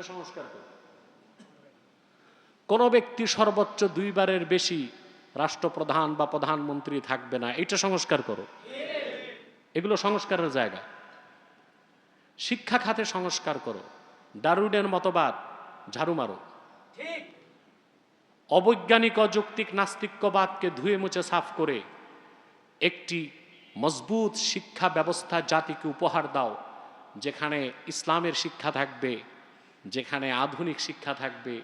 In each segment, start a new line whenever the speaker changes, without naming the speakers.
এটা সংস্কার করো কোনো ব্যক্তি সর্বোচ্চ দুইবারের বেশি রাষ্ট্রপ্রধান বা প্রধানমন্ত্রী থাকবে না এটা সংস্কার করো এগুলো সংস্কারের জায়গা। শিক্ষা খাতে সংস্কার করো ডারুডের মতবাদ ঝাড়ু মারো অবৈজ্ঞানিক অযৌক্তিক নাস্তিক্যবাদকে ধুয়ে মুছে সাফ করে একটি মজবুত শিক্ষা ব্যবস্থা জাতিকে উপহার দাও যেখানে ইসলামের শিক্ষা থাকবে। যেখানে আধুনিক শিক্ষা থাকবে,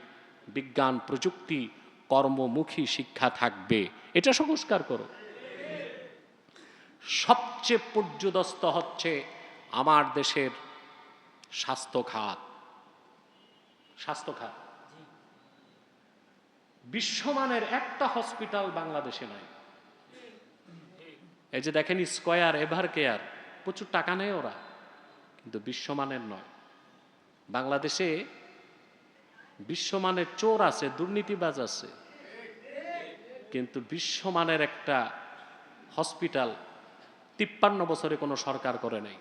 বিজ্ঞান, প্রযুক্তি, কর্মমুখী শিক্ষা থাকবে। এটা সংস্কার করো। সবচেয়ে পর্যদস্ত হচ্ছে আমার দেশের স্বাস্থ্য খাত স্বাস্থ্য খাত বিশ্বমানের একটা হসপিটাল বাংলাদেশে নাই। এই যে দেখেন, স্কয়ার এভার কেয়ার প্রচুর টাকা নেয় ওরা, কিন্তু বিশ্বমানের নয়। বাংলাদেশে বিশ্বমানের চোর আছে, দুর্নীতিবাজ আছে। কিন্তু বিশ্বমানের একটা হসপিটাল তিপ্পান্ন বছরে কোনো সরকার করে নাই।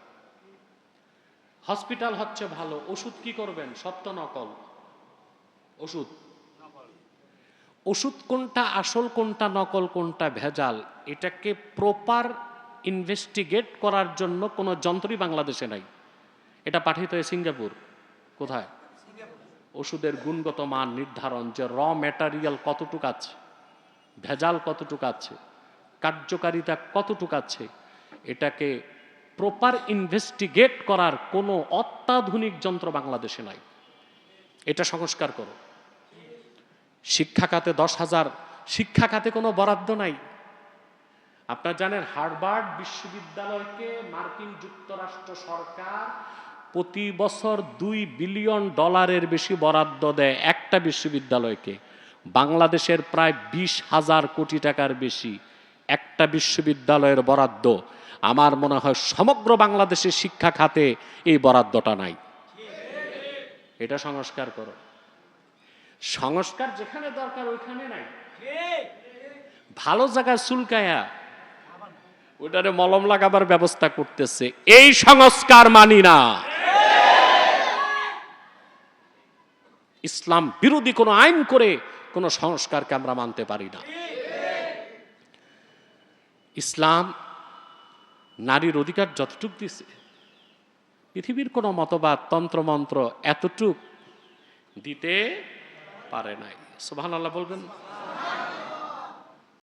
হসপিটাল হচ্ছে ভালো, ওষুধ কি করবেন? সত্য নকল। ওষুধ। ওষুধ কোনটা আসল, কোনটা নকল, কোনটা ভেজাল, এটাকে প্রপার ইনভেস্টিগেট করার জন্য কোনো যন্ত্রই বাংলাদেশে নাই। এটা পাঠিত হয় সিঙ্গাপুর। কোথায়? ওষুধের গুণগত মান নির্ধারণ, যে র ম্যাটারিয়াল কতটুক আছে, ভেজাল কতটুক আছে, কার্যকারিতা কতটুক আছে, এটাকে প্রপার ইনভেস্টিগেট করার কোনো অত্যাধুনিক যন্ত্র বাংলাদেশে নাই। এটা সংস্কার করো। শিক্ষা খাতে দশ হাজার শিক্ষা খাতে কোনো বরাদ্দ নাই। আপনার জানেন, হার্ভার্ড বিশ্ববিদ্যালয়কে মার্কিন যুক্তরাষ্ট্র সরকার প্রতি বছর দুই বিলিয়ন ডলারের বেশি বরাদ্দ দেয় একটা বিশ্ববিদ্যালয়কে। বাংলাদেশের প্রায় বিশ হাজার কোটি টাকার বেশি একটা বিশ্ববিদ্যালয়ের বরাদ্দ। আমার মনে হয় সমগ্র বাংলাদেশের শিক্ষা খাতে এই বরাদ্দটা নাই। এটা সংস্কার করো। সংস্কার যেখানে দরকার ওইখানে নাই। ভালো জায়গায় চুলকায়া ওটারে মলম লাগাবার ব্যবস্থা করতেছে। এই সংস্কার মানি না। ইসলাম বিরোধী কোনো আইন করে কোনো সংস্কারকে আমরা মানতে পারি না। ইসলাম নারীর অধিকার যতটুক দিছে, পৃথিবীর কোনো মতবাদ, তন্ত্রমন্ত্র এতটুক দিতে পারে নাই। সোভান আল্লাহ বলবেন?